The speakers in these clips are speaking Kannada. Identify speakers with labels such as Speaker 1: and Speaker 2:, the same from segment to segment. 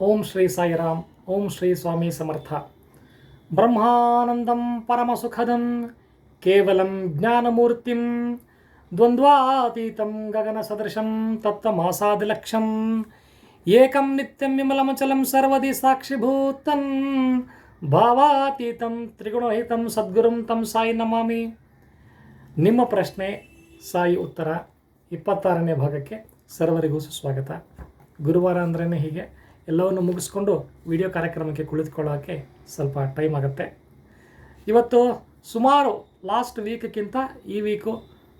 Speaker 1: ಓಂ ಶ್ರೀ ಸಾಯಿರಾಮ್, ಓಂ ಶ್ರೀ ಸ್ವಾಮಿ ಸಮರ್ಥ. ಬ್ರಹ್ಮಾನಂದಂ ಪರಮಸುಖದಂ ಕೇವಲಂ ಜ್ಞಾನಮೂರ್ತಿಂ ದ್ವಂದ್ವಾತೀತಂ ಗಗನ ಗಗನಸದೃಶಂ ತತ್ವಮಾಸಾದಿಲಕ್ಷಂ ಏಕಂ ನಿತ್ಯಂ ವಿಮಲಮಚಲಂ ಸರ್ವದಿ ಸಾಕ್ಷಿಭೂತಂ ಭಾವಾತೀತಂ ತ್ರಿಗುಣರಹಿತಂ ಸದ್ಗುರುಂ ತಂ ಸಾಯಿ ನಮಾಮಿ. ನಿಮ್ಮ ಪ್ರಶ್ನೆ, ಸಾಯಿ ಉತ್ತರ ಇಪ್ಪತ್ತಾರನೇ ಭಾಗಕ್ಕೆ ಸರ್ವರಿಗೂ ಸುಸ್ವಾಗತ. ಗುರುವಾರ ಅಂದ್ರೇ ಹೀಗೆ. ಎಲ್ಲವನ್ನು ಮುಗಿಸ್ಕೊಂಡು ವಿಡಿಯೋ ಕಾರ್ಯಕ್ರಮಕ್ಕೆ ಕುಳಿತುಕೊಳ್ಳೋಕ್ಕೆ ಸ್ವಲ್ಪ ಟೈಮ್ ಆಗುತ್ತೆ. ಇವತ್ತು ಸುಮಾರು ಲಾಸ್ಟ್ ವೀಕ್ಗಿಂತ ಈ ವೀಕು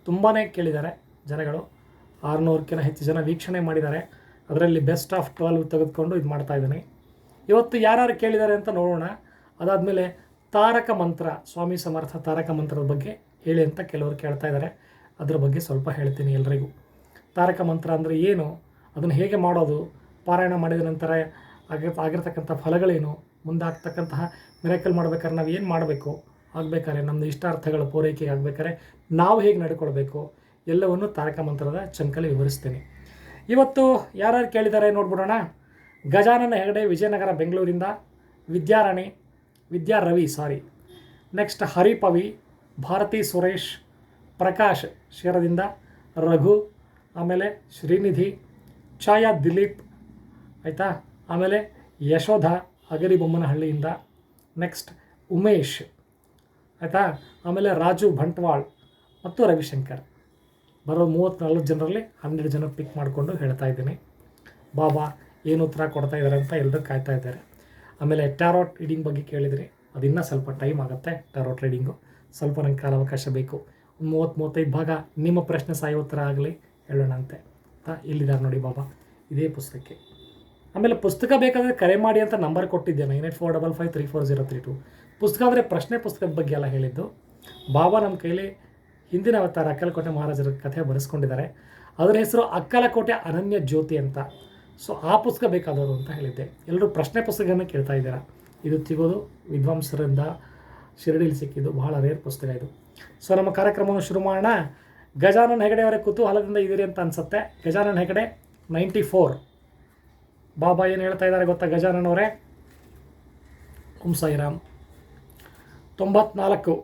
Speaker 1: ತುಂಬಾ ಕೇಳಿದ್ದಾರೆ ಜನಗಳು. ಆರುನೂರಕ್ಕಿಂತ ಹೆಚ್ಚು ಜನ ವೀಕ್ಷಣೆ ಮಾಡಿದ್ದಾರೆ. ಅದರಲ್ಲಿ ಬೆಸ್ಟ್ ಆಫ್ ಟ್ವೆಲ್ವ್ ತೆಗೆದುಕೊಂಡು ಇದು ಮಾಡ್ತಾ ಇದ್ದೀನಿ. ಇವತ್ತು ಯಾರ್ಯಾರು ಕೇಳಿದ್ದಾರೆ ಅಂತ ನೋಡೋಣ. ಅದಾದಮೇಲೆ ತಾರಕ ಮಂತ್ರ, ಸ್ವಾಮಿ ಸಮರ್ಥ ತಾರಕ ಮಂತ್ರದ ಬಗ್ಗೆ ಹೇಳಿ ಅಂತ ಕೆಲವರು ಕೇಳ್ತಾ ಇದ್ದಾರೆ. ಅದ್ರ ಬಗ್ಗೆ ಸ್ವಲ್ಪ ಹೇಳ್ತೀನಿ ಎಲ್ರಿಗೂ. ತಾರಕ ಮಂತ್ರ ಅಂದರೆ ಏನು? ಅದನ್ನು ಹೇಗೆ ಮಾಡೋದು? ಪಾರಾಯಣ ಮಾಡಿದ ನಂತರ ಆಗಿ ಆಗಿರ್ತಕ್ಕಂಥ ಫಲಗಳೇನು? ಮುಂದಾಗ್ತಕ್ಕಂತಹ ಮಿರಾಕಲ್ ಮಾಡ್ಬೇಕಾದ್ರೆ ನಾವು ಏನು ಮಾಡಬೇಕು? ಆಗಬೇಕಾದ್ರೆ ನಮ್ಮದು ಇಷ್ಟಾರ್ಥಗಳ ಪೂರೈಕೆ ಆಗಬೇಕಾದ್ರೆ ನಾವು ಹೇಗೆ ನಡ್ಕೊಳ್ಬೇಕು? ಎಲ್ಲವನ್ನು ತಾರಕ ಮಂತ್ರದ ಚಂಕಲಿ ವಿವರಿಸ್ತೇನೆ. ಇವತ್ತು ಯಾರ್ಯಾರು ಕೇಳಿದ್ದಾರೆ ನೋಡ್ಬಿಡೋಣ. ಗಜಾನನ ಹೆಗಡೆ ವಿಜಯನಗರ ಬೆಂಗಳೂರಿಂದ ವಿದ್ಯಾರಾಣಿ ವಿದ್ಯಾ ರವಿ ಸಾರಿ ನೆಕ್ಸ್ಟ್ ಹರಿಪವಿ, ಭಾರತಿ ಸುರೇಶ್, ಪ್ರಕಾಶ್ ಶಿರದಿಂದ ರಘು, ಆಮೇಲೆ ಶ್ರೀನಿಧಿ, ಛಾಯಾ ದಿಲೀಪ್ ಆಯಿತಾ? ಆಮೇಲೆ ಯಶೋಧ ಅಗರಿಬೊಮ್ಮನಹಳ್ಳಿಯಿಂದ ನೆಕ್ಸ್ಟ್ ಉಮೇಶ್, ಆಯಿತಾ? ಆಮೇಲೆ ರಾಜು ಬಂಟ್ವಾಳ್ ಮತ್ತು ರವಿಶಂಕರ್. ಬರೋ ಮೂವತ್ತ್ನಾಲ್ಕು ಜನರಲ್ಲಿ ಹನ್ನೆರಡು ಜನ ಪಿಕ್ ಮಾಡಿಕೊಂಡು ಹೇಳ್ತಾ ಇದ್ದೀನಿ. ಬಾಬಾ, ಏನು ಉತ್ತರ ಕೊಡ್ತಾ ಇದ್ದಾರೆ ಅಂತ ಎಲ್ಲರೂ ಕಾಯ್ತಾ ಇದ್ದಾರೆ. ಆಮೇಲೆ ಟ್ಯಾರೋಟ್ ರೀಡಿಂಗ್ ಬಗ್ಗೆ ಕೇಳಿದ್ರಿ. ಅದಿನ್ನೂ ಸ್ವಲ್ಪ ಟೈಮ್ ಆಗುತ್ತೆ ಟ್ಯಾರೋಟ್ ರೀಡಿಂಗು ಸ್ವಲ್ಪ ನಂಗೆ ಕಾಲಾವಕಾಶ ಬೇಕು. ಒಂದು ಮೂವತ್ತು ಮೂವತ್ತೈದು ಭಾಗ ನಿಮ್ಮ ಪ್ರಶ್ನೆ ಸಾಯೋ ಉತ್ತರ ಆಗಲಿ ಹೇಳೋಣ ಅಂತೆ ಇಲ್ಲಿದ್ದಾರೆ ನೋಡಿ ಬಾಬಾ? ಇದೇ ಪುಸ್ತಕಕ್ಕೆ. ಆಮೇಲೆ ಪುಸ್ತಕ ಬೇಕಾದರೆ ಕರೆ ಮಾಡಿ ಅಂತ ನಂಬರ್ ಕೊಟ್ಟಿದ್ದೆ nine eight four double five three four zero three two. ಪುಸ್ತಕ ಅಂದರೆ ಪ್ರಶ್ನೆ ಪುಸ್ತಕದ ಬಗ್ಗೆ ಎಲ್ಲ ಹೇಳಿದ್ದು. ಬಾಬಾ ನಮ್ಮ ಕೈಲಿ ಹಿಂದಿನ ಅವತಾರ ಅಕ್ಕಲಕೋಟೆ ಮಹಾರಾಜರ ಕಥೆ ಬರೆಸ್ಕೊಂಡಿದ್ದಾರೆ. ಅದರ ಹೆಸರು ಅಕ್ಕಲಕೋಟೆ ಅನನ್ಯ ಜ್ಯೋತಿ ಅಂತ. ಸೊ ಆ ಪುಸ್ತಕ ಬೇಕಾದವರು ಅಂತ ಹೇಳಿದ್ದೆ. ಎಲ್ಲರೂ ಪ್ರಶ್ನೆ ಪುಸ್ತಕವನ್ನು ಕೇಳ್ತಾ ಇದ್ದೀರಾ? ಇದು ತಿಗೋದು ವಿದ್ವಾಂಸರಿಂದ ಶಿರಡಿಲಿ ಸಿಕ್ಕಿದ್ದು. ಬಹಳ ರೇರ್ ಪುಸ್ತಕ ಇದು. ಸೊ ನಮ್ಮ ಕಾರ್ಯಕ್ರಮವನ್ನು ಶುರು ಮಾಡೋಣ. ಗಜಾನನ್ ಹೆಗಡೆ ಅವರ ಕುತೂಹಲದಿಂದ ಇದ್ದೀರಿ ಅಂತ ಅನಿಸುತ್ತೆ. Gajanan Hegde ninety four. ಬಾಬಾ ಏನು ಹೇಳ್ತಾ ಇದ್ದಾರೆ ಗೊತ್ತಾ ಗಜಾನನ್ ಅವರೇ ತೊಂಬತ್ನಾಲ್ಕು.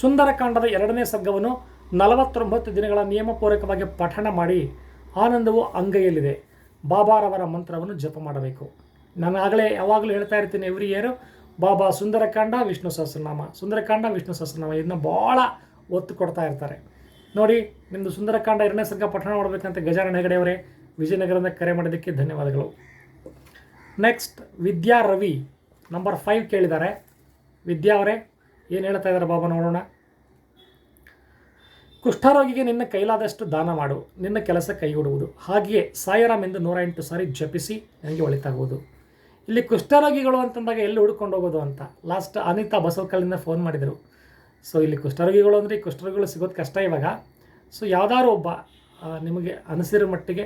Speaker 1: ಸುಂದರಕಾಂಡದ ಎರಡನೇ ಸರ್ಗವನ್ನು ನಲವತ್ತೊಂಬತ್ತು ದಿನಗಳ ನಿಯಮಪೂರ್ವಕವಾಗಿ ಪಠಣ ಮಾಡಿ ಆನಂದವು ಅಂಗೈಯಲ್ಲಿದೆ. ಬಾಬಾರವರ ಮಂತ್ರವನ್ನು ಜಪ ಮಾಡಬೇಕು. ನಾನು ಆಗಲೇ ಯಾವಾಗಲೂ ಹೇಳ್ತಾ ಇರ್ತೀನಿ ಎವ್ರಿ ಇಯರು ಬಾಬಾ ಸುಂದರಕಾಂಡ, ವಿಷ್ಣು ಸಹಸ್ರನಾಮ. ಸುಂದರಕಾಂಡ, ವಿಷ್ಣು ಸಹಸ್ರನಾಮ ಇದನ್ನ ಭಾಳ ಒತ್ತು ಕೊಡ್ತಾ ಇರ್ತಾರೆ. ನೋಡಿ ನಿಮ್ಮದು ಸುಂದರಕಾಂಡ ಎರಡನೇ ಸರ್ಗ ಪಠಣ ಮಾಡಬೇಕಂತ ಗಜಾನನ ಹೆಗಡೆ ಅವರೇ ವಿಜಯನಗರದಿಂದ ಕರೆ ಮಾಡಿದ್ದಕ್ಕೆ ಧನ್ಯವಾದಗಳು. Next Vidya Ravi number five ಕೇಳಿದ್ದಾರೆ. ವಿದ್ಯಾ ಅವರೇ, ಏನು ಹೇಳ್ತಾ ಇದ್ದಾರೆ ಬಾಬಾ ನೋಡೋಣ. ಕುಷ್ಠರೋಗಿಗೆ ನಿನ್ನ ಕೈಲಾದಷ್ಟು ದಾನ ಮಾಡು, ನಿನ್ನ ಕೆಲಸ ಕೈಗೂಡುವುದು. ಹಾಗೆಯೇ ಸಾಯಿರಾಮ್ ಎಂದು ನೂರ ಎಂಟು ಸಾರಿ ಜಪಿಸಿ ನನಗೆ ಒಳಿತಾಗುವುದು. ಇಲ್ಲಿ ಕುಷ್ಠರೋಗಿಗಳು ಅಂತಂದಾಗ ಎಲ್ಲಿ ಹುಡ್ಕೊಂಡು ಹೋಗೋದು ಅಂತ. ಲಾಸ್ಟ್ ಅನಿತಾ ಬಸವಕಲ್ಲಿಂದ ಫೋನ್ ಮಾಡಿದರು. ಸೊ ಇಲ್ಲಿ ಕುಷ್ಠರೋಗಿಗಳು ಅಂದರೆ ಈ ಕುಷ್ಠರೋಗಿಗಳು ಸಿಗೋದು ಕಷ್ಟ ಇವಾಗ. ಸೊ ಯಾವ್ದಾದ್ರು ಒಬ್ಬ ನಿಮಗೆ ಅನಿಸಿರೋ ಮಟ್ಟಿಗೆ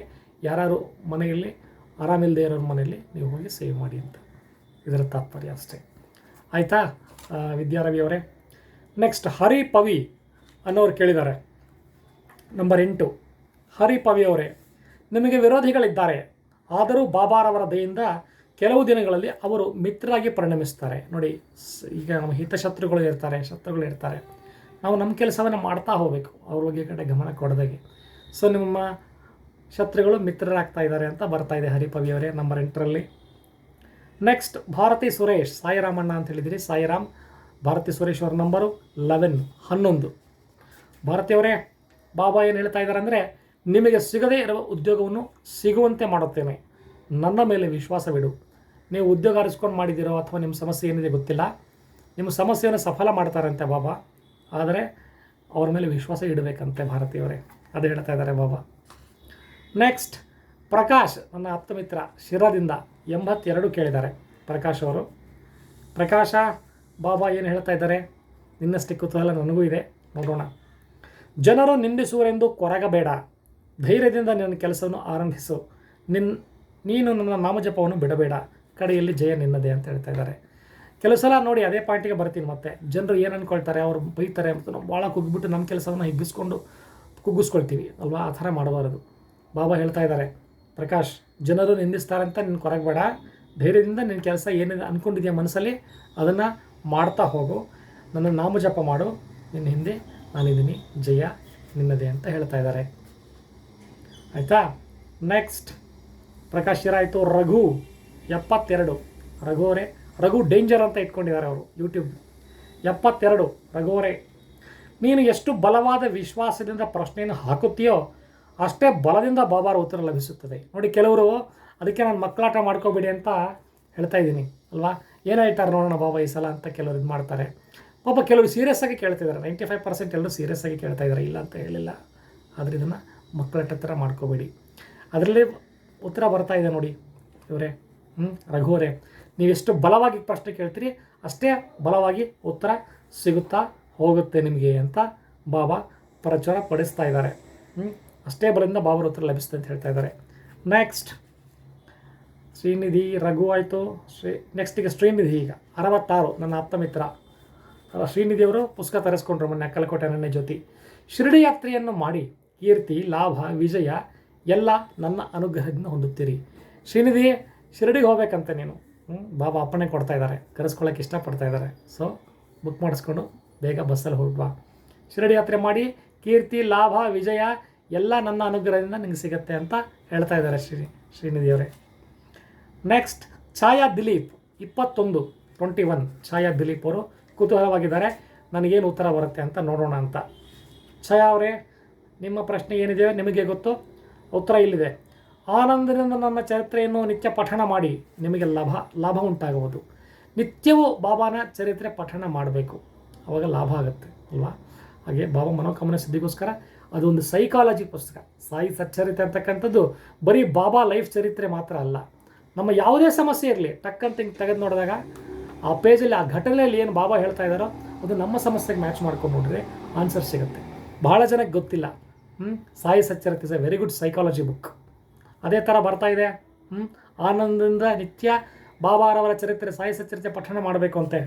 Speaker 1: ಯಾರು ಮನೆಯಲ್ಲಿ ಆರಾಮಿಲ್ಲದೆ ಇರೋರ ಮನೆಯಲ್ಲಿ ನೀವು ಹೋಗಿ ಸೇವ್ ಮಾಡಿ ಅಂತ. ಇದರ ತಾತ್ಪರ್ಯ ಅಷ್ಟೇ. ಆಯಿತಾ? ವಿದ್ಯಾರವಿ ಅವರೇ ನೆಕ್ಸ್ಟ್ ಹರಿ ಪವಿ ಅನ್ನೋರು ಕೇಳಿದ್ದಾರೆ. ನಂಬರ್ ಎಂಟು, ಹರಿ ಪವಿ ಅವರೇ, ನಿಮಗೆ ವಿರೋಧಿಗಳಿದ್ದಾರೆ. ಆದರೂ ಬಾಬಾರವರ ದಯೆಯಿಂದ ಕೆಲವು ದಿನಗಳಲ್ಲಿ ಅವರು ಮಿತ್ರರಾಗಿ ಪರಿಣಮಿಸ್ತಾರೆ. ನೋಡಿ ಈಗ ನಮ್ಮ ಹಿತಶತ್ರುಗಳು ಇರ್ತಾರೆ, ಶತ್ರುಗಳು ಇರ್ತಾರೆ. ನಾವು ನಮ್ಮ ಕೆಲಸವನ್ನು ಮಾಡ್ತಾ ಹೋಗಬೇಕು. ಅವ್ರ ಬಗ್ಗೆ ಕಡೆ ಗಮನ ಕೊಡದಾಗೆ. ಸೊ ನಿಮ್ಮ ಶತ್ರುಗಳು ಮಿತ್ರರಾಗ್ತಾ ಇದ್ದಾರೆ ಅಂತ ಬರ್ತಾ ಇದೆ ಹರಿಪವಿ ಅವರೇ ನಂಬರ್ ಎಂಟರಲ್ಲಿ. ನೆಕ್ಸ್ಟ್ ಭಾರತಿ ಸುರೇಶ್ ಸಾಯಿರಾಮಣ್ಣ ಅಂತ ಹೇಳಿದಿರಿ. ಸಾಯಿರಾಮ್, ಭಾರತಿ ಸುರೇಶ್ ಅವರ ನಂಬರು ಲೆವೆನ್ ಹನ್ನೊಂದು. ಭಾರತಿಯವರೇ ಬಾಬಾ ಏನು ಹೇಳ್ತಾ ಇದ್ದಾರೆ ಅಂದರೆ, ನಿಮಗೆ ಸಿಗದೇ ಇರುವ ಉದ್ಯೋಗವನ್ನು ಸಿಗುವಂತೆ ಮಾಡುತ್ತೇನೆ. ನನ್ನ ಮೇಲೆ ವಿಶ್ವಾಸವಿಡು ನೀವು ಉದ್ಯೋಗ ಅರಿಸ್ಕೊಂಡು ಮಾಡಿದ್ದೀರೋ ಅಥವಾ ನಿಮ್ಮ ಸಮಸ್ಯೆ ಏನಿದೆ ಗೊತ್ತಿಲ್ಲ. ನಿಮ್ಮ ಸಮಸ್ಯೆಯನ್ನು ಸಫಲ ಮಾಡ್ತಾರಂತೆ ಬಾಬಾ. ಆದರೆ, ಅವ್ರ ಮೇಲೆ ವಿಶ್ವಾಸ ಇಡಬೇಕಂತೆ ಭಾರತೀಯವರೇ ಅದು ಹೇಳ್ತಾ ಇದ್ದಾರೆ ಬಾಬಾ. ನೆಕ್ಸ್ಟ್ ಪ್ರಕಾಶ್, ನನ್ನ ಆತ್ಮಿತ್ರ ಶಿರದಿಂದ ಎಂಬತ್ತೆರಡು ಕೇಳಿದ್ದಾರೆ. ಪ್ರಕಾಶ್ ಅವರು, ಪ್ರಕಾಶ, ಬಾಬಾ ಏನು ಹೇಳ್ತಾ ಇದ್ದಾರೆ? ನಿನ್ನಷ್ಟೇ ಕುತೂಹಲ ನನಗೂ ಇದೆ. ನೋಡೋಣ. ಜನರು ನಿಂದಿಸುವರೆಂದು ಕೊರಗಬೇಡ. ಧೈರ್ಯದಿಂದ ನಿನ್ನ ಕೆಲಸವನ್ನು ಆರಂಭಿಸು. ನಿನ್, ನೀನು ನನ್ನ ನಾಮಜಪವನ್ನು ಬಿಡಬೇಡ. ಕಡೆಯಲ್ಲಿ ಜಯ ನಿನ್ನದೇ ಅಂತ ಹೇಳ್ತಾ ಇದ್ದಾರೆ. ಕೆಲವು ಸಲ ನೋಡಿ ಅದೇ ಪಾಯಿಂಟಿಗೆ ಬರ್ತೀನಿ ಮತ್ತೆ. ಜನರು ಏನು ಅಂದ್ಕೊಳ್ತಾರೆ ಅವರು ಬೈತಾರೆ ಅಂತ ಭಾಳ ಕುಗ್ಗಿಬಿಟ್ಟು ನಮ್ಮ ಕೆಲಸವನ್ನು ಹಿಗ್ಗಿಸ್ಕೊಂಡು ಕುಗ್ಗಿಸ್ಕೊಳ್ತೀವಿ. ಅಲ್ವಾ? ಆ ಥರ ಮಾಡಬಾರದು. ಬಾಬಾ ಹೇಳ್ತಾ ಇದ್ದಾರೆ, ಪ್ರಕಾಶ್, ಜನರು ನಿಂದಿಸ್ತಾರೆ ಅಂತ ಕೊರಗಬೇಡ ಧೈರ್ಯದಿಂದ ನಿನ್ನ ಕೆಲಸ ಏನಿದೆ ಅಂದ್ಕೊಂಡಿದ್ಯಾ ಮನಸ್ಸಲ್ಲಿ, ಅದನ್ನು ಮಾಡ್ತಾ ಹೋಗು. ನನ್ನ ನಾಮಜಪ ಮಾಡು. ನಿನ್ನ ಹಿಂದೆ ನಾನಿದ್ದೀನಿ. ಜಯ ನಿನ್ನದೇ ಅಂತ ಹೇಳ್ತಾ ಇದ್ದಾರೆ. ಆಯಿತಾ? ನೆಕ್ಸ್ಟ್ ಪ್ರಕಾಶ್ ಇರಾಯಿತು ರಘು, ಎಪ್ಪತ್ತೆರಡು. ರಘು ರಘು ಡೇಂಜರ್ ಅಂತ ಇಟ್ಕೊಂಡಿದ್ದಾರೆ ಅವರು ಯೂಟ್ಯೂಬ್ ಎಪ್ಪತ್ತೆರಡು, ರಘು ನೀನು ಎಷ್ಟು ಬಲವಾದ ವಿಶ್ವಾಸದಿಂದ ಪ್ರಶ್ನೆಯನ್ನು ಹಾಕುತ್ತೀಯೋ ಅಷ್ಟೇ ಬಲದಿಂದ ಬಾಬಾರ ಉತ್ತರ ಲಭಿಸುತ್ತದೆ. ನೋಡಿ ಕೆಲವರು ಅದಕ್ಕೆ ನಾನು ಮಕ್ಕಳಾಟ ಮಾಡ್ಕೋಬೇಡಿ ಅಂತ ಹೇಳ್ತಾ ಇದ್ದೀನಿ, ಅಲ್ವಾ? ಏನು ಹೇಳ್ತಾರೆ ನೋಡೋಣ ಬಾಬಾ ಈ ಸಲ ಅಂತ ಕೆಲವರು ಇದು ಮಾಡ್ತಾರೆ. ಪಾಪ ಕೆಲವರು ಸೀರಿಯಸ್ ಆಗಿ ಕೇಳ್ತಿದ್ದಾರೆ. ನೈಂಟಿ ಫೈವ್ ಪರ್ಸೆಂಟ್ ಎಲ್ಲರೂ ಸೀರಿಯಸ್ ಆಗಿ ಕೇಳ್ತಾ ಇದ್ದಾರೆ, ಇಲ್ಲ ಅಂತ ಹೇಳಿಲ್ಲ. ಆದರೆ ಇದನ್ನು ಮಕ್ಕಳಾಟ ಥರ ಮಾಡ್ಕೋಬೇಡಿ. ಅದರಲ್ಲಿ ಉತ್ತರ ಬರ್ತಾ ಇದೆ ನೋಡಿ ಇವರೇ ಹ್ಞೂ ರಘುವರೇ ನೀವೆಷ್ಟು ಬಲವಾಗಿ ಪ್ರಶ್ನೆ ಕೇಳ್ತೀರಿ, ಅಷ್ಟೇ ಬಲವಾಗಿ ಉತ್ತರ ಸಿಗುತ್ತಾ ಹೋಗುತ್ತೆ ನಿಮಗೆ ಅಂತ ಬಾಬಾ ಪ್ರಚಾರ ಪಡಿಸ್ತಾ ಇದ್ದಾರೆ. ಹ್ಞೂ ಅಷ್ಟೇ ಬಲದಿಂದ ಬಾಬರ ಹತ್ರ ಲಭಿಸುತ್ತೆ ಅಂತ ಹೇಳ್ತಾ ಇದ್ದಾರೆ. ನೆಕ್ಸ್ಟ್ ಶ್ರೀನಿಧಿ ರಘು ಆಯಿತು. ಶ್ರೀ ನೆಕ್ಸ್ಟಿಗೆ ಶ್ರೀನಿಧಿ ಈಗ. ಅರವತ್ತಾರು, ನನ್ನ ಆಪ್ತ ಮಿತ್ರ. ಶ್ರೀನಿಧಿಯವರು ಪುಸ್ತಕ ತರಿಸ್ಕೊಂಡ್ರು ಮೊನ್ನೆ, ಕಲಕೋಟೆ ನನ್ನ ಜೊತೆ ಶಿರಡಿ ಯಾತ್ರೆಯನ್ನು ಮಾಡಿ, ಕೀರ್ತಿ, ಲಾಭ, ವಿಜಯ, ಎಲ್ಲ ನನ್ನ ಅನುಗ್ರಹದಿಂದ ಹೊಂದುತ್ತೀರಿ. ಶ್ರೀನಿಧಿ, ಶಿರಡಿಗೆ ಹೋಗ್ಬೇಕಂತ ನೀನು. ಬಾಬಾ ಅಪ್ಪಣೆ ಕೊಡ್ತಾ ಇದ್ದಾರೆ. ಕರೆಸ್ಕೊಳ್ಳೋಕೆ ಇಷ್ಟಪಡ್ತಾ ಇದ್ದಾರೆ. ಸೊ ಬುಕ್ ಮಾಡಿಸ್ಕೊಂಡು ಬೇಗ ಬಸ್ಸಲ್ಲಿ ಹೋಗ್ಬಾ. ಶಿರಡಿ ಯಾತ್ರೆ ಮಾಡಿ, ಕೀರ್ತಿ, ಲಾಭ, ವಿಜಯ ಎಲ್ಲ ನನ್ನ ಅನುಗ್ರಹದಿಂದ ನಿಮಗೆ ಸಿಗುತ್ತೆ ಅಂತ ಹೇಳ್ತಾ ಇದ್ದಾರೆ ಶ್ರೀ ಶ್ರೀನಿಧಿಯವರೇ. ನೆಕ್ಸ್ಟ್ ಛಾಯಾ ದಿಲೀಪ್, ಇಪ್ಪತ್ತೊಂದು ಟ್ವೆಂಟಿ ಒನ್ ಛಾಯಾ ದಿಲೀಪ್ ಅವರು ಕುತೂಹಲವಾಗಿದ್ದಾರೆ. ನನಗೇನು ಉತ್ತರ ಬರುತ್ತೆ ಅಂತ ನೋಡೋಣ ಅಂತ. ಛಾಯಾ ಅವರೇ, ನಿಮ್ಮ ಪ್ರಶ್ನೆ ಏನಿದೆಯೋ ನಿಮಗೆ ಗೊತ್ತು? ಉತ್ತರ ಇಲ್ಲಿದೆ. ಆನಂದದಿಂದ ನನ್ನ ಚರಿತ್ರೆಯನ್ನು ನಿತ್ಯ ಪಠಣ ಮಾಡಿ. ನಿಮಗೆ ಲಾಭ ಲಾಭ ಉಂಟಾಗುವುದು. ನಿತ್ಯವೂ ಬಾಬಾನ ಚರಿತ್ರೆ ಪಠಣ ಮಾಡಬೇಕು. ಅವಾಗ ಲಾಭ ಆಗುತ್ತೆ, ಅಲ್ವಾ? ಹಾಗೆ ಬಾಬಾ ಮನೋಕಾಮನೆ ಸಿದ್ಧಿಗೋಸ್ಕರ ಅದೊಂದು ಸೈಕಾಲಜಿ ಪುಸ್ತಕ. ಸಾಯಿ ಸಚ್ಚರಿತೆ ಅಂತಕ್ಕಂಥದ್ದು ಬರೀ ಬಾಬಾ ಲೈಫ್ ಚರಿತ್ರೆ ಮಾತ್ರ ಅಲ್ಲ. ನಮ್ಮ ಯಾವುದೇ ಸಮಸ್ಯೆ ಇರಲಿ ಟಕ್ ಅಂತ ಹಿಂಗೆ ತೆಗೆದು ನೋಡಿದಾಗ ಆ ಪೇಜಲ್ಲಿ ಆ ಘಟನೆಯಲ್ಲಿ ಏನು ಬಾಬಾ ಹೇಳ್ತಾ ಇದ್ದಾರೋ ಅದು ನಮ್ಮ ಸಮಸ್ಯೆಗೆ ಮ್ಯಾಚ್ ಮಾಡ್ಕೊಂಡು ನೋಡಿದ್ರೆ ಆನ್ಸರ್ ಸಿಗುತ್ತೆ. ಬಹಳ ಜನಕ್ಕೆ ಗೊತ್ತಿಲ್ಲ. ಹ್ಞೂ Sai Satcharit is a very good psychology book ಅದೇ ಥರ ಬರ್ತಾ ಇದೆ. ಹ್ಞೂ ಆನಂದದಿಂದ ನಿತ್ಯ ಬಾಬಾರವರ ಚರಿತ್ರೆ, ಸಾಯಿ ಸಚ್ಚರಿತ್ರೆ ಪಠಣ ಮಾಡಬೇಕು ಅಂತೆ.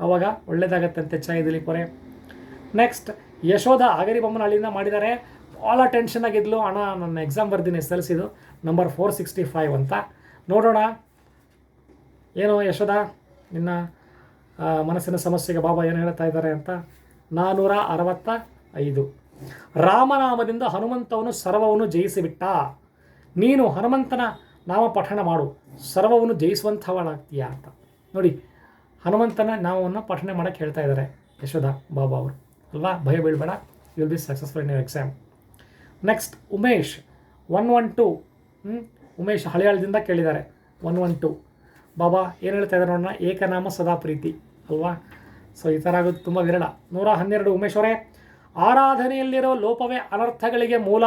Speaker 1: ಆವಾಗ ಒಳ್ಳೇದಾಗತ್ತಂತೆ ಚಾಯ್ ದಿಲೀಪರೆ ನೆಕ್ಸ್ಟ್ ಯಶೋಧ ಆಗರಿ ಬೊಮ್ಮನಹಳ್ಳಿಯಿಂದ ಮಾಡಿದ್ದಾರೆ. ಭಾಳ ಟೆನ್ಷನ್ ಆಗಿದ್ಲು ಅಣ್ಣ, ನನ್ನ ಎಕ್ಸಾಮ್ ಬರ್ದಿನಿ ಎಸ್ ಎಲ್ ಸಿದು ನಂಬರ್ ಫೋರ್ ಸಿಕ್ಸ್ಟಿ ಫೈವ್ ಅಂತ. ನೋಡೋಣ. ಏನು ಯಶೋಧ? ನಿನ್ನ ಮನಸ್ಸಿನ ಸಮಸ್ಯೆಗೆ ಬಾಬಾ ಏನು ಹೇಳ್ತಾ ಇದ್ದಾರೆ ಅಂತ. ನಾನ್ನೂರ ಅರವತ್ತ ಐದು ರಾಮನಾಮದಿಂದ ಹನುಮಂತವನು ಸರ್ವವನ್ನು ಜಯಿಸಿಬಿಟ್ಟ. ನೀನು ಹನುಮಂತನ ನಾಮ ಪಠಣ ಮಾಡು. ಸರ್ವವನ್ನು ಜಯಿಸುವಂಥವಳಾಗ್ತೀಯಾ ಅಂತ. ನೋಡಿ, ಹನುಮಂತನ ನಾಮವನ್ನು ಪಠಣೆ ಮಾಡೋಕ್ಕೆ ಹೇಳ್ತಾ ಇದ್ದಾರೆ ಯಶೋಧ, ಬಾಬಾ ಅವರು. ಅಲ್ವಾ ಭಯ ಬೀಳಬೇಡ will be successful in exam next Umesh one one two Umesh ಹಳೆಯಾಳದಿಂದ ಕೇಳಿದ್ದಾರೆ. ಒನ್ ಒನ್ ಟು ಬಾಬಾ ಏನು ಹೇಳ್ತಾ ಇದ್ದಾರೆ ನೋಡೋಣ ಏಕನಾಮ ಸದಾ ಪ್ರೀತಿ. ಅಲ್ವಾ? ಸೊ ಈ ಥರ ಆಗೋದು ತುಂಬ ವಿರಳ. ನೂರ ಹನ್ನೆರಡು, ಉಮೇಶ್ ಅವರೇ. ಆರಾಧನೆಯಲ್ಲಿರೋ ಲೋಪವೇ ಅನರ್ಥಗಳಿಗೆ ಮೂಲ.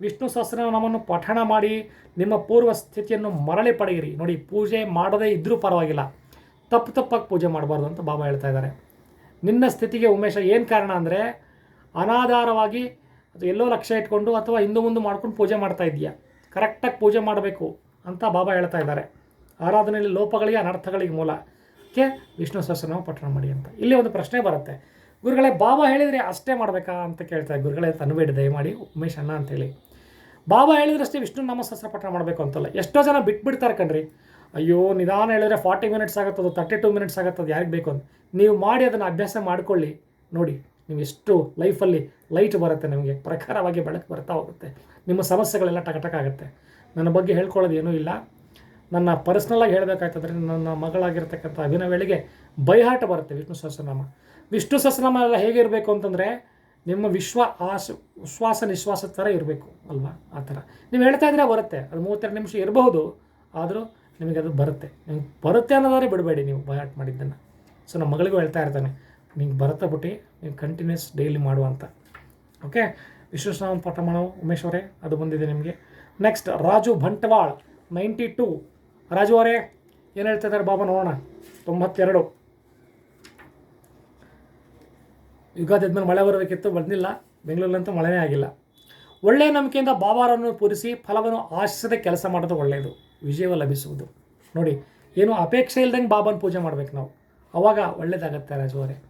Speaker 1: ವಿಷ್ಣು ಸಹಸ್ರನಾಮವನ್ನು ಪಠಣ ಮಾಡಿ ನಿಮ್ಮ ಪೂರ್ವ ಸ್ಥಿತಿಯನ್ನು ಮರಳಿ ಪಡೆಯಿರಿ. ನೋಡಿ, ಪೂಜೆ ಮಾಡದೇ ಇದ್ದರೂ ಪರವಾಗಿಲ್ಲ. ತಪ್ಪು ತಪ್ಪಾಗಿ ಪೂಜೆ ಮಾಡಬಾರ್ದು ಅಂತ ಬಾಬಾ ಹೇಳ್ತಾ ಇದ್ದಾರೆ. ನಿನ್ನ ಸ್ಥಿತಿಗೆ ಉಮೇಶ ಏನು ಕಾರಣ ಅಂದರೆ ಅನಾಧಾರವಾಗಿ ಅದು ಎಲ್ಲೋ ಲಕ್ಷ್ಯ ಇಟ್ಕೊಂಡು ಅಥವಾ ಹಿಂದೆ ಮುಂದೆ ಮಾಡ್ಕೊಂಡು ಪೂಜೆ ಮಾಡ್ತಾ ಇದೆಯಾ ಕರೆಕ್ಟಾಗಿ ಪೂಜೆ ಮಾಡಬೇಕು ಅಂತ ಬಾಬಾ ಹೇಳ್ತಾ ಇದ್ದಾರೆ. ಆರಾಧನೆಯಲ್ಲಿ ಲೋಪಗಳಿಗೆ ಅನರ್ಥಗಳಿಗೆ ಮೂಲ. ಕೆ ವಿಷ್ಣು ಸಹಸ್ರನಾಮ ಪಠಣ ಮಾಡಿ ಅಂತ. ಇಲ್ಲಿ ಒಂದು ಪ್ರಶ್ನೆ ಬರುತ್ತೆ. ಗುರುಗಳೇ, ಬಾಬಾ ಹೇಳಿದರೆ ಅಷ್ಟೇ ಮಾಡಬೇಕಾ ಅಂತ ಕೇಳ್ತಾರೆ ಗುರುಗಳೇ ತನ್ನಬೇಡಿ ದಯಮಾಡಿ ಉಮೇಶ್ ಅಣ್ಣ ಅಂತೇಳಿ ಬಾಬಾ ಹೇಳಿದ್ರಷ್ಟೇ ವಿಷ್ಣು ನಾಮ ಸಹಸ್ರ ಪಠಣ ಮಾಡಬೇಕು ಅಂತಲ್ಲ. ಎಷ್ಟೋ ಜನ ಬಿಟ್ಬಿಡ್ತಾರೆ ಕಣ್ರಿ. ಅಯ್ಯೋ, ನಿಧಾನ ಹೇಳಿದ್ರೆ ಫಾರ್ಟಿ ಮಿನಿಟ್ಸ್ ಆಗುತ್ತದು ತರ್ಟಿ ಟು ಮಿನಿಟ್ಸ್ ಆಗುತ್ತದು, ಯಾರಿಗೆ ಬೇಕು ಅಂತ. ನೀವು ಮಾಡಿ ಅದನ್ನು ಅಭ್ಯಾಸ ಮಾಡಿಕೊಳ್ಳಿ. ನೋಡಿ ನೀವು ಎಷ್ಟು ಲೈಫಲ್ಲಿ ಲೈಟ್ ಬರುತ್ತೆ, ನಿಮಗೆ ಪ್ರಖರವಾಗಿ ಬೆಳಕು ಬರ್ತಾ ಹೋಗುತ್ತೆ. ನಿಮ್ಮ ಸಮಸ್ಯೆಗಳೆಲ್ಲ ಟಕಟಕ ಆಗುತ್ತೆ ನನ್ನ ಬಗ್ಗೆ ಹೇಳ್ಕೊಳ್ಳೋದು ಏನೂ ಇಲ್ಲ. ನನ್ನ ಪರ್ಸ್ನಲ್ಲಾಗಿ ಹೇಳಬೇಕಾಯ್ತಂದ್ರೆ, ನನ್ನ ಮಗಳಾಗಿರ್ತಕ್ಕಂಥ ಅಭಿನವೇಳಿಗೆ ಬೈಹಾಟ ಬರುತ್ತೆ ವಿಷ್ಣು ಸಹಸ್ರನಾಮ. ವಿಷ್ಣು ಸಹಸ್ರನಾಮ ಎಲ್ಲ ಹೇಗಿರಬೇಕು ಅಂತಂದರೆ, ನಿಮ್ಮ ವಿಶ್ವ ಆಶ ವಿಶ್ವಾಸ ನಿಶ್ವಾಸ ಥರ ಇರಬೇಕು, ಅಲ್ವಾ? ಆ ಥರ ನೀವು ಹೇಳ್ತಾ ಇದ್ರೆ ಬರುತ್ತೆ, ಅದು ಮೂವತ್ತೆರಡು ನಿಮಿಷ ಇರಬಹುದು, ಆದರೂ ನಿಮಗೆ ಅದು ಬರುತ್ತೆ. ನಿಮ್ಗೆ ಬರುತ್ತೆ ಅನ್ನೋದಾದ್ರೆ ಬಿಡಬೇಡಿ ನೀವು ಬಯಾಟ್ ಮಾಡಿದ್ದನ್ನು. ಸೊ ನಮ್ಮ ಮಗಳಿಗೂ ಹೇಳ್ತಾ ಇರ್ತಾನೆ ನಿಂಗೆ ಬರುತ್ತೆ ಬಿಟ್ಟು ನೀವು ಕಂಟಿನ್ಯೂಸ್ ಡೈಲಿ ಮಾಡುವಂಥ ಓಕೆ ವಿಶ್ವಸ್ನಾಮ ಪಾಠ ಮಾಡೋ, ಉಮೇಶ್ ಅವರೇ, ಅದು ಬಂದಿದೆ ನಿಮಗೆ. Next Raju Bantwal ninety two Raju ಅವರೇ, ಏನು ಹೇಳ್ತಾ ಇದ್ದಾರೆ ಬಾಬಾ ನೋಡೋಣ. ತೊಂಬತ್ತೆರಡು. ಯುಗಾದಿ ಆದ್ಮೇಲೆ ಮಳೆ ಬರಬೇಕಿತ್ತು ಬಂದಿಲ್ಲ, ಬೆಂಗಳೂರಲ್ಲಂತೂ ಮಳೆನೇ ಆಗಿಲ್ಲ. ಒಳ್ಳೆಯ ನಂಬಿಕೆಯಿಂದ ಬಾಬಾರನ್ನು ಪೂರಿಸಿ ಫಲವನ್ನು ಆಶಿಸದೆ ಕೆಲಸ ಮಾಡೋದು ಒಳ್ಳೆಯದು. ವಿಜಯವ ಲಭಿಸುವುದು. ನೋಡಿ, ಏನು ಅಪೇಕ್ಷೆ ಇಲ್ದಂಗೆ ಬಾಬಾನ ಪೂಜೆ ಮಾಡ್ಬೇಕು ನಾವು. ಅವಾಗ ಒಳ್ಳೇದಾಗತ್ತೆ ರಾಜುವರೆ.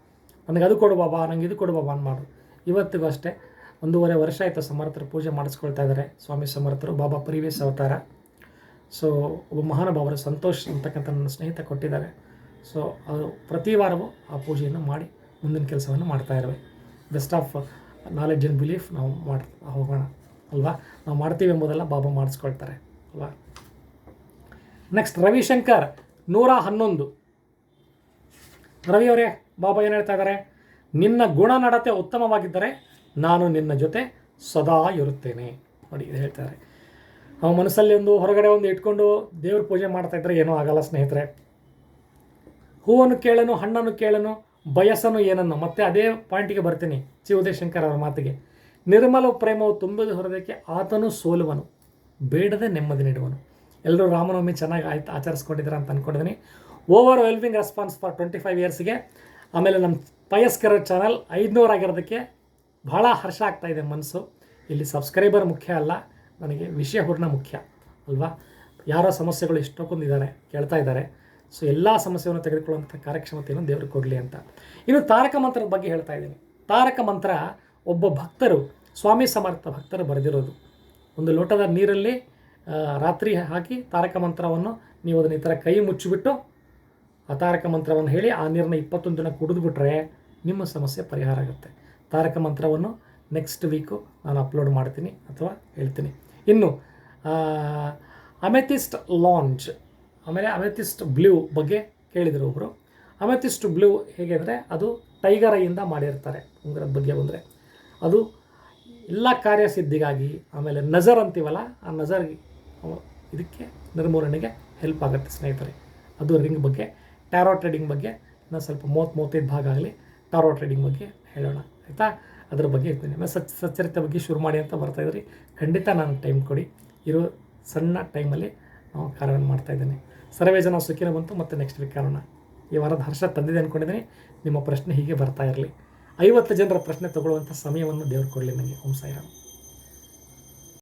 Speaker 1: ನನಗೆ ಅದು ಕೊಡು ಬಾಬಾ, ನಂಗೆ ಇದು ಕೊಡು ಬಾಬಾ ಮಾಡು ಇವತ್ತಿಗೂ ಅಷ್ಟೇ ಒಂದೂವರೆ ವರ್ಷ ಆಯಿತು ಸಮರ್ಥರು ಪೂಜೆ ಮಾಡಿಸ್ಕೊಳ್ತಾ ಇದ್ದಾರೆ. ಸ್ವಾಮಿ ಸಮರ್ಥರು, ಬಾಬಾ ಪರಿವೇಶ್ ಅವತಾರ. ಸೊ ಒಬ್ಬ ಮಹಾನುಭಾವರು ಸಂತೋಷ್ ಅಂತಕ್ಕಂಥ ನನ್ನ ಸ್ನೇಹಿತ ಕೊಟ್ಟಿದ್ದಾರೆ. ಸೊ ಅದು ಪ್ರತಿ ವಾರವೂ ಆ ಪೂಜೆಯನ್ನು ಮಾಡಿ ಮುಂದಿನ ಕೆಲಸವನ್ನು ಮಾಡ್ತಾ ಇರುವೆ. Best of knowledge and belief ನಾವು ಮಾಡ್ತಾ ಹೋಗೋಣ. ಅಲ್ವಾ? ನಾವು ಮಾಡ್ತೀವಿ ಎಂಬುದೆಲ್ಲ ಬಾಬಾ ಮಾಡಿಸ್ಕೊಳ್ತಾರೆ. ಅಲ್ವಾ? ನೆಕ್ಸ್ಟ್ ರವಿಶಂಕರ್ ನೂರ ಹನ್ನೊಂದು. ರವಿಯವರೇ, ಬಾಬಾ ಏನು ಹೇಳ್ತಾ ಇದ್ದಾರೆ? ನಿನ್ನ ಗುಣನಡತೆ ಉತ್ತಮವಾಗಿದ್ದರೆ ನಾನು ನಿನ್ನ ಜೊತೆ ಸದಾ ಇರುತ್ತೇನೆ. ನೋಡಿ, ಇದು ಹೇಳ್ತಾರೆ ನಾವು ಮನಸ್ಸಲ್ಲಿ ಒಂದು ಹೊರಗಡೆ ಒಂದು ಇಟ್ಕೊಂಡು ದೇವ್ರ ಪೂಜೆ ಮಾಡ್ತಾ ಇದ್ರೆ ಏನೂ ಆಗಲ್ಲ, ಸ್ನೇಹಿತರೆ. ಹೂವನ್ನು ಕೇಳನು, ಹಣ್ಣನ್ನು ಕೇಳನು, ಬಯಸನು ಏನನ್ನು? ಮತ್ತೆ ಅದೇ ಪಾಯಿಂಟಿಗೆ ಬರ್ತೀನಿ ಚಿ ಉದಯಶಂಕರ್ ಅವರ ಮಾತಿಗೆ. ನಿರ್ಮಲ ಪ್ರೇಮವು ತುಂಬಿದ ಹೊರದಕ್ಕೆ ಆತನು ಸೋಲುವನು, ಬೇಡದೆ ನೆಮ್ಮದಿ ನೀಡುವನು. ಎಲ್ಲರೂ ರಾಮನವಮಿ ಚೆನ್ನಾಗಿ ಆಯ್ತು ಆಚರಿಸ್ಕೊಂಡಿದ್ದಾರೆ ಅಂತ ಅಂದ್ಕೊಂಡಿದ್ದೀನಿ overwhelming response for twenty five ಇಯರ್ಸ್ಗೆ ಆಮೇಲೆ ನಮ್ಮ ಪಯಸ್ಕರ ಚಾನಲ್ ಐದುನೂರು ಆಗಿರೋದಕ್ಕೆ ಭಾಳ ಹರ್ಷ ಆಗ್ತಾ ಇದೆ ಮನಸ್ಸು ಇಲ್ಲಿ ಸಬ್ಸ್ಕ್ರೈಬರ್ ಮುಖ್ಯ ಅಲ್ಲ, ನನಗೆ ವಿಷಯ ಹೂರ್ಣ ಮುಖ್ಯ, ಅಲ್ವಾ? ಯಾರೋ ಸಮಸ್ಯೆಗಳು ಎಷ್ಟೊಂದಿದ್ದಾರೆ ಕೇಳ್ತಾ ಇದ್ದಾರೆ ಸೊ ಎಲ್ಲ ಸಮಸ್ಯೆಯನ್ನು ತೆಗೆದುಕೊಳ್ಳುವಂಥ ಕಾರ್ಯಕ್ಷಮತೆಯನ್ನು ದೇವರು ಕೊಡಲಿ ಅಂತ. ಇನ್ನು ತಾರಕ ಮಂತ್ರದ ಬಗ್ಗೆ ಹೇಳ್ತಾ ಇದ್ದೀನಿ. ತಾರಕ ಮಂತ್ರ ಒಬ್ಬ ಭಕ್ತರು, ಸ್ವಾಮಿ ಸಮರ್ಥ ಭಕ್ತರು ಬರೆದಿರೋದು. ಒಂದು ಲೋಟದ ನೀರಲ್ಲಿ ರಾತ್ರಿ ಹಾಕಿ ತಾರಕ ಮಂತ್ರವನ್ನು ನೀವು ಅದನ್ನ ಈ ಥರ ಕೈ ಮುಚ್ಚಿಬಿಟ್ಟು ಆ ತಾರಕ ಮಂತ್ರವನ್ನು ಹೇಳಿ ಆ ನೀರನ್ನ ಇಪ್ಪತ್ತೊಂದು ದಿನ ಕುಡಿದ್ಬಿಟ್ರೆ ನಿಮ್ಮ ಸಮಸ್ಯೆ ಪರಿಹಾರ ಆಗುತ್ತೆ. ತಾರಕ ಮಂತ್ರವನ್ನು ನೆಕ್ಸ್ಟ್ ವೀಕು ನಾನು ಅಪ್ಲೋಡ್ ಮಾಡ್ತೀನಿ ಅಥವಾ ಹೇಳ್ತೀನಿ. ಇನ್ನು ಅಮೆಥಿಸ್ಟ್ ಲಾಂಚ್ ಆಮೇಲೆ ಅಮೆಥಿಸ್ಟ್ ಬ್ಲೂ ಬಗ್ಗೆ ಕೇಳಿದರು ಒಬ್ಬರು ಅಮೆಥಿಸ್ಟ್ ಬ್ಲೂ ಹೇಗೆ ಅಂದರೆ ಅದು ಟೈಗರ್ ಐಯಿಂದ ಮಾಡಿರ್ತಾರೆ ಉಂಗುರದ ಬಗ್ಗೆ ಬಂದರೆ. ಅದು ಎಲ್ಲ ಕಾರ್ಯಸಿದ್ಧಿಗಾಗಿ, ಆಮೇಲೆ ನಜರ್ ಅಂತೀವಲ್ಲ, ಆ ನಜರ್ ಇದಕ್ಕೆ ನಿರ್ಮೂಲನೆಗೆ ಹೆಲ್ಪ್ ಆಗುತ್ತೆ ಸ್ನೇಹಿತರೆ. ಅದು ರಿಂಗ್ ಬಗ್ಗೆ ಟ್ಯಾರೋ ಟ್ರೇಡಿಂಗ್ ಬಗ್ಗೆ ನಾನು ಸ್ವಲ್ಪ ಮೂವತ್ತು ಮೂವತ್ತೈದು ಭಾಗ ಆಗಲಿ ಟ್ಯಾರೋ ಟ್ರೇಡಿಂಗ್ ಬಗ್ಗೆ ಹೇಳೋಣ, ಆಯಿತಾ? ಅದ್ರ ಬಗ್ಗೆ ಇರ್ತೀನಿ ಆಮೇಲೆ ಸಚ್ ಸಚ್ಚರಿತೆ ಬಗ್ಗೆ ಶುರು ಮಾಡಿ ಅಂತ ಬರ್ತಾ ಇದ್ರಿ. ಖಂಡಿತ ನಾನು ಟೈಮ್ ಕೊಡಿ. ಇರೋ ಸಣ್ಣ ಟೈಮಲ್ಲಿ ನಾವು ಕಾರ್ಯವನ್ನು ಮಾಡ್ತಾ ಇದ್ದೇನೆ. ಸರ್ವೇ ಜನ ಸುಖಿನ ಬಂತು, ಮತ್ತು ನೆಕ್ಸ್ಟ್ ವೀಕ್ ಕಾರಣ ಈ ವಾರದ ಹರ್ಷ ತಂದಿದೆ ಅಂದ್ಕೊಂಡಿದ್ದೀನಿ ನಿಮ್ಮ ಪ್ರಶ್ನೆ ಹೀಗೆ ಬರ್ತಾ ಇರಲಿ. ಐವತ್ತು ಜನರ ಪ್ರಶ್ನೆ ತಗೊಳ್ಳುವಂಥ ಸಮಯವನ್ನು ದೇವ್ರು ಕೊಡಲಿ ನನಗೆ. ಓಂ ಸಾಯಿರಾಮ್.